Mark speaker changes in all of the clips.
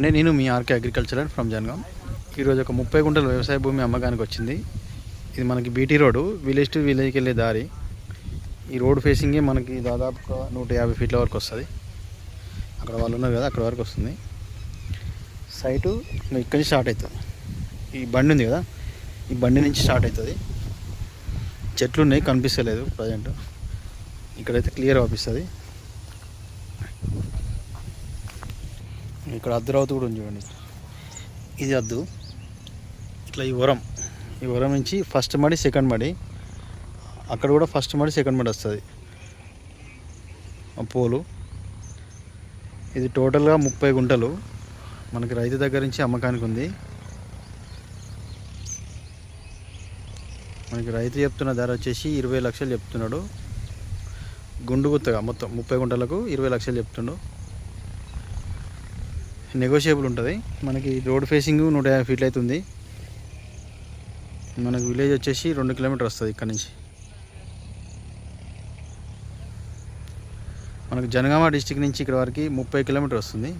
Speaker 1: అంటే నేను మీ RK agriculture and from Jangaon. ఈరోజు ఒక ముప్పై గుంటల వ్యవసాయ భూమి అమ్మకానికి వచ్చింది. ఇది మనకి బీటీ రోడ్డు విలేజ్ టు విలేజ్కి వెళ్ళే దారి. ఈ రోడ్ ఫేసింగే మనకి దాదాపు నూట యాభై ఫీట్ల వరకు వస్తుంది. అక్కడ వాళ్ళు ఉన్నారు కదా అక్కడ వరకు వస్తుంది. సైటు ఇక్కడి నుంచి స్టార్ట్ అవుతుంది. ఈ బండి ఉంది కదా ఈ బండి నుంచి స్టార్ట్ అవుతుంది. చెట్లు ఉన్నాయి కనిపిస్తలేదు ప్రజెంట్. ఇక్కడైతే క్లియర్ అవుపిస్తుంది ఇక్కడ అద్దు రావుతూ కూడా ఉంది చూడండి. ఇది అద్దు. ఇట్లా ఈ వరం. ఈ వరం నుంచి ఫస్ట్ మడి సెకండ్ మడి. అక్కడ కూడా ఫస్ట్ మడి సెకండ్ మడి వస్తుంది. పోలు. ఇది టోటల్గా ముప్పై గుంటలు. మనకి రైతు దగ్గర నుంచి అమ్మకానికి ఉంది. మనకి రైతు చెప్తున్న ధర వచ్చేసి ఇరవై లక్షలు చెప్తున్నాడు. గుండు గుత్తగా మొత్తం ముప్పై గుంటలకు ఇరవై లక్షలు చెప్తుండు. నెగోషియబుల్ ఉంటుంది. మనకి రోడ్ ఫేసింగ్ నూట యాభై ఫీట్లు అవుతుంది మనకు విలేజ్ వచ్చేసి రెండు కిలోమీటర్ వస్తుంది ఇక్కడ నుంచి. మనకు జనగామ డిస్టిక్ నుంచి ఇక్కడ వరకు ముప్పై కిలోమీటర్ వస్తుంది.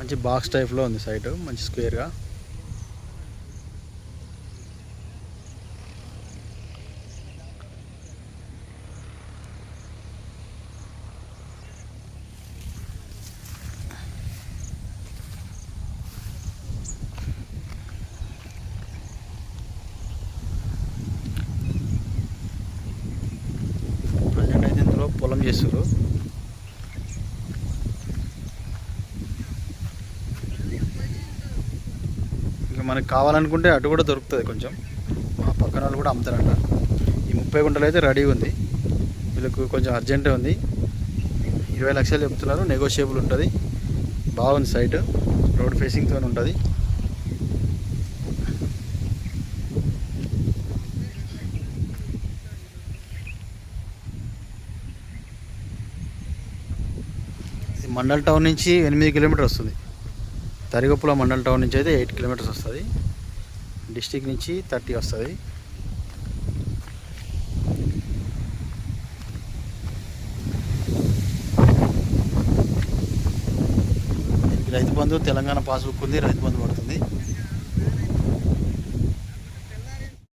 Speaker 1: మంచి బాక్స్ టైప్లో ఉంది సైట్ మంచి స్క్వేర్గా ప్రజెంట్ అయితే ఇందులో పొలం చేస్తారు ఇంకా మనకు కావాలనుకుంటే అటు కూడా దొరుకుతుంది కొంచెం. మా పక్కన వాళ్ళు కూడా అమ్ముతారంట. ఈ ముప్పై గుంటలు అయితే రెడీ ఉంది. వీళ్ళకు కొంచెం అర్జెంటే ఉంది. ఇరవై లక్షలు చెప్తున్నారు. నెగోషియబుల్ ఉంటుంది. బాగుంది సైట్ రోడ్ ఫేసింగ్తో ఉంటుంది. ఇది మండల్ టౌన్ నుంచి ఎనిమిది కిలోమీటర్ వస్తుంది. తరిగొప్పుల మండల్ టౌన్ నుంచి అయితే ఎయిట్ కిలోమీటర్స్ వస్తుంది. డిస్టిక్ నుంచి థర్టీ వస్తుంది. రైతు బంధు తెలంగాణ పాస్బుక్ ఉంది రైతు బంధు పడుతుంది.